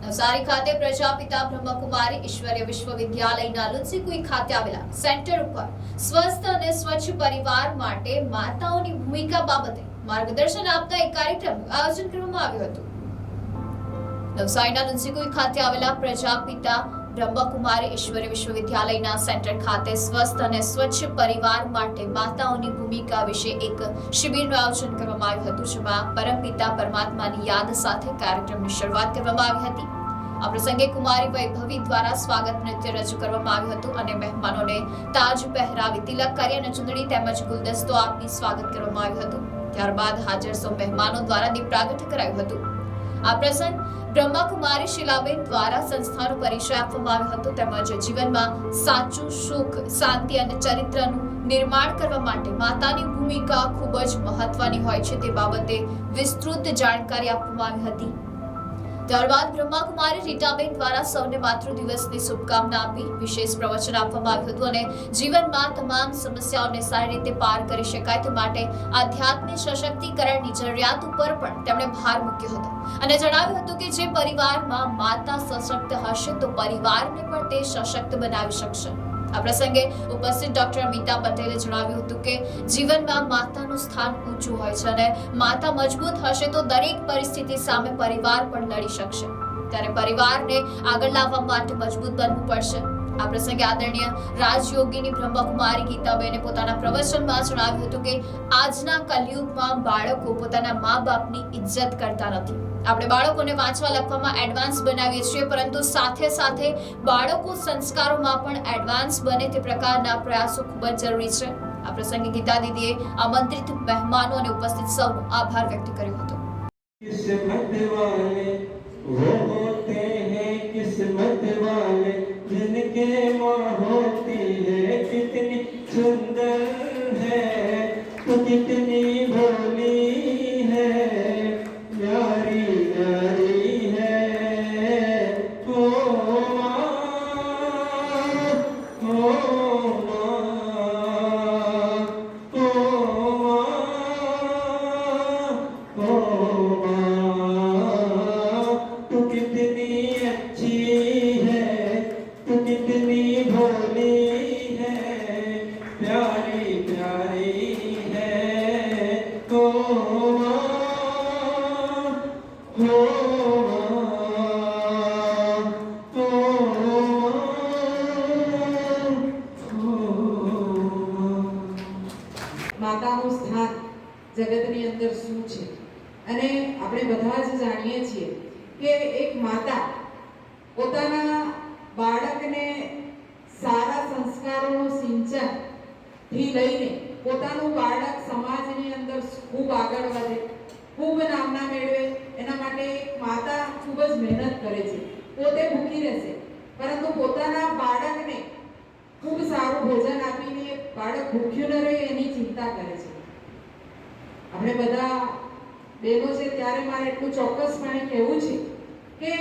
નવસારી ખાતે પ્રજાપિતા બ્રહ્મકુમારી ઈશ્વરીય વિશ્વવિદ્યાલયના લુન્સીકુઈ ખાતે આવેલા સેન્ટર ઉપર સ્વસ્થ અને સ્વચ્છ પરિવાર માટે માતાઓની ભૂમિકા બાબતે માર્ગદર્શન આપતા એક કાર્યક્રમનું આયોજન કરવામાં આવ્યું હતું. નવસારીના લુન્સીકુઈ ખાતે આવેલા પ્રજાપિતા બ્રહ્મકુમારી ઈશ્વરી વિશ્વવિદ્યાલયના સેન્ટર ખાતે સ્વસ્થ અને સ્વચ્છ પરિવાર માટે માતાઓની ભૂમિકા વિશે એક શિબિરનું આયોજન કરવામાં આવ્યું હતું, જેમાં પરમપિતા પરમાત્માની યાદ સાથે કાર્યક્રમની શરૂઆત કરવામાં આવી હતી. આ પ્રસંગે કુમારી વૈભવી દ્વારા સ્વાગત નૃત્ય રજૂ કરવામાં આવ્યું હતું અને મહેમાનોને તાજ પહેરાવી તિલક કરી અને ચૂંદડી તેમજ ગુલદસ્તો આપી સ્વાગત કરવામાં આવ્યું હતું. ત્યારબાદ હાજર સૌ મહેમાનો દ્વારા દીપ પ્રાગટ્ય કરાયું હતું. આ પ્રસંગ બ્રહ્માકુમારી શિલાબેન દ્વારા સંસ્થાનો પરિચય આપવામાં આવ્યો હતો. તેમજ જીવનમાં સાચું સુખ, શાંતિ અને ચરિત્રનું નિર્માણ કરવા માટે માતાની ભૂમિકા ખૂબ જ મહત્વની હોય છે. તે બાબતે વિસ્તૃત જાણકારી આપવામાં આવી હતી. ત્યારબાદ બ્રહ્માકુમારી રીટાબેન દ્વારા સૌને માતૃ દિવસની શુભકામના આપી વિશેષ પ્રવચન આપવામાં આવ્યું હતું અને જીવનમાં તમામ સમસ્યાઓને સારી રીતે પાર કરી શકાય તે માટે આધ્યાત્મિક સશક્તિકરણની જરૂરિયાત ઉપર પણ તેમણે ભાર મૂક્યો હતો. અને જણાવ્યું હતું કે જે પરિવારમાં માતા સશક્ત હશે તો પરિવારને પણ તે સશક્ત બનાવી શકશે. આ પ્રસંગે ઉપસ્થિત ડોક્ટર અમિતા પટેલે જણાવ્યું હતું કે જીવનમાં માતાનું સ્થાન ઊંચું હોય છે અને માતા મજબૂત હશે તો દરેક પરિસ્થિતિ સામે પરિવાર પણ લડી શકશે. ત્યારે પરિવારને આગળ લાવવા માટે મજબૂત બનવું પડશે. આ પ્રસંગે આદરણીય રાજયોગીની બ્રહ્મકુમારી ગીતાબેને પોતાના પ્રવચનમાં જણાવ્યું હતું કે આજના કલયુગમાં બાળકો પોતાના મા બાપની ઇજ્જત કરતા નથી. આપણે બાળકોને વાંચવા લખવામાં એડવાન્સ બનાવીએ છીએ પરંતુ સાથે સાથે બાળકો સંસ્કારોમાં પણ એડવાન્સ બને તે પ્રકારના પ્રયાસો ખૂબ જ જરૂરી છે આ પ્રસંગે ગીતા દીદીએ આમંત્રિત મહેમાનો અને ઉપસ્થિત સૌનો આભાર વ્યક્ત કર્યો હતો किस्मत वाले वो होते हैं किस्मत वाले जिनके माँ होती है कितनी सुंदर है तो कितनी भोली भोली है प्यारी प्यारी है ओ माँ ओ माँ ओ माँ માતાનું સ્થાન જગતની અંદર શું છે અને આપણે બધા જ જાણીએ છીએ કે એક માતા પોતાના સિંચન. થી લઈને પોતાનું બાળક સમાજની અંદર ખૂબ આગળ વધે, ખૂબ નામના મેળવે, એના માટે માતા ખૂબ જ મહેનત કરે છે. પોતે ભૂખી રહેશે, પરંતુ પોતાના બાળકને ખૂબ સારું ભોજન આપીને બાળક ભૂખ્યું ન રહે એની ચિંતા કરે છે. આપણે બધા બહેનો છે, ત્યારે મારે એટલું ચોક્કસપણે કહેવું છે કે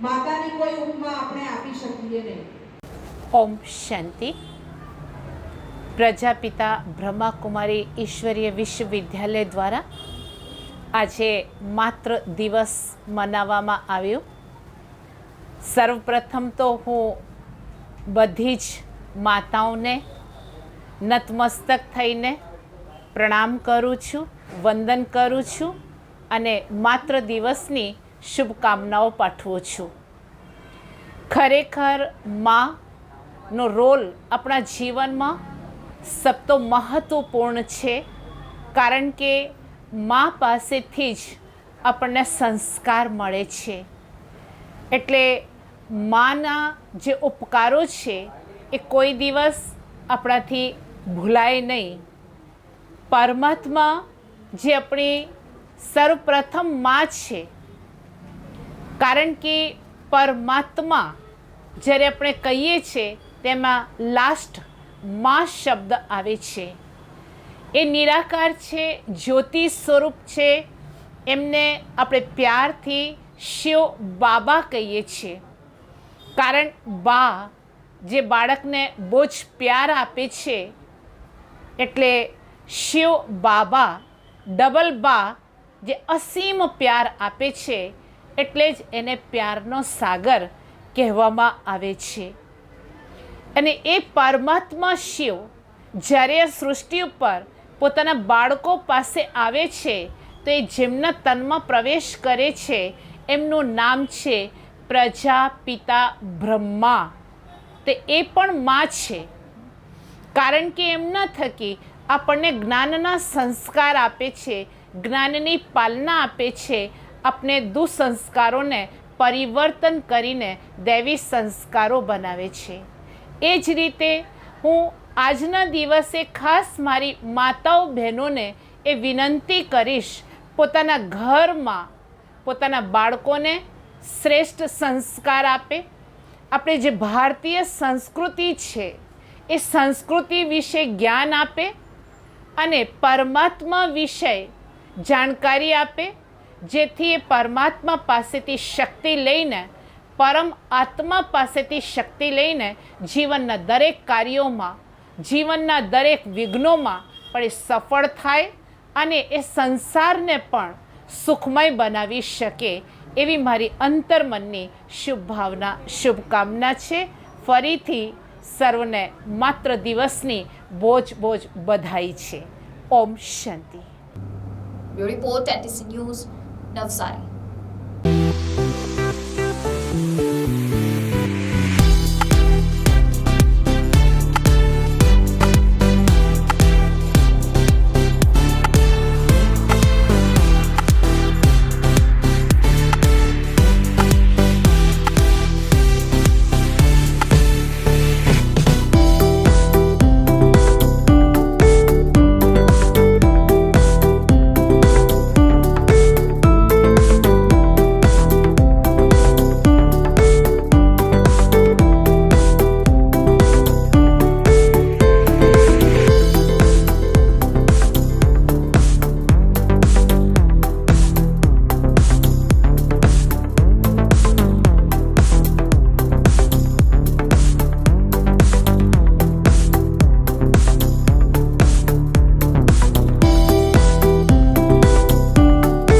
માતાની કોઈ ઉપમા આપણે આપી શકીએ નહીં. ઓમ શાંતિ. પ્રજાપિતા બ્રહ્માકુમારી ઈશ્વરીય વિશ્વવિદ્યાલય દ્વારા આજે માત્ર દિવસ મનાવવામાં આવ્યો. સર્વપ્રથમ તો હું બધી જ માતાઓને નતમસ્તક થઈને પ્રણામ કરું છું, વંદન કરું છું અને માત્ર દિવસની શુભકામનાઓ પાઠવું છું. ખરેખર માનો રોલ આપણા જીવનમાં સબતો મહત્વપૂર્ણ છે, કારણ કે મા પાસેથી જ આપણને સંસ્કાર મળે છે. એટલે માના જે ઉપકારો છે, એ કોઈ દિવસ આપણાથી ભૂલાય નહીં. પરમાત્મા જે આપણી સર્વપ્રથમ મા છે, કારણ કે પરમાત્મા જ્યારે આપણે કહીએ છીએ તેમાં લાસ્ટમાં શબ્દ આવે છે. એ નિરાકાર છે, જ્યોતિ સ્વરૂપ છે. એમને આપણે પ્યારથી શિવ બાબા કહીએ છીએ. કારણ બા જે બાળકને બહુ જ પ્યાર આપે છે, એટલે શિવ બાબા ડબલ બા જે અસીમ પ્યાર આપે છે, એટલે જ એને પ્યારનો સાગર કહેવામાં આવે છે. અને એ પરમાત્મા શિવ જ્યારે આ સૃષ્ટિ ઉપર પોતાના બાળકો પાસે આવે છે, તો એ જેમના તનમાં પ્રવેશ કરે છે, એમનું નામ છે પ્રજાપિતા બ્રહ્મા. તે એ પણ માં છે. કારણ કે એમના થકી આપણને જ્ઞાનના સંસ્કાર આપે છે, જ્ઞાનની પાલના આપે છે, આપણે દુસંસ્કારોને પરિવર્તન કરીને દૈવી સંસ્કારો બનાવે છે. એ જ રીતે હું આજના દિવસે ખાસ મારી માતાઓ બહેનોને એ વિનંતી કરીશ, પોતાના ઘરમાં પોતાના બાળકોને શ્રેષ્ઠ સંસ્કાર આપે. આપણે જે ભારતીય સંસ્કૃતિ છે, એ સંસ્કૃતિ વિશે જ્ઞાન આપે અને પરમાત્મા વિશે જાણકારી આપે, જેથી એ પરમાત્મા પાસેથી શક્તિ લઈને પરમ આત્મા પાસેથી શક્તિ લઈને જીવનના દરેક કાર્યોમાં, જીવનના દરેક વિઘ્નોમાં પણ એ સફળ થાય અને એ સંસારને પણ સુખમય બનાવી શકે એવી મારી અંતર્મનની શુભ ભાવના શુભકામના છે. ફરીથી સર્વને માત્ર દિવસની બોજ બોજ બધાઈ છે. ઓમ શાંતિ. Bureau report ATC news Navsari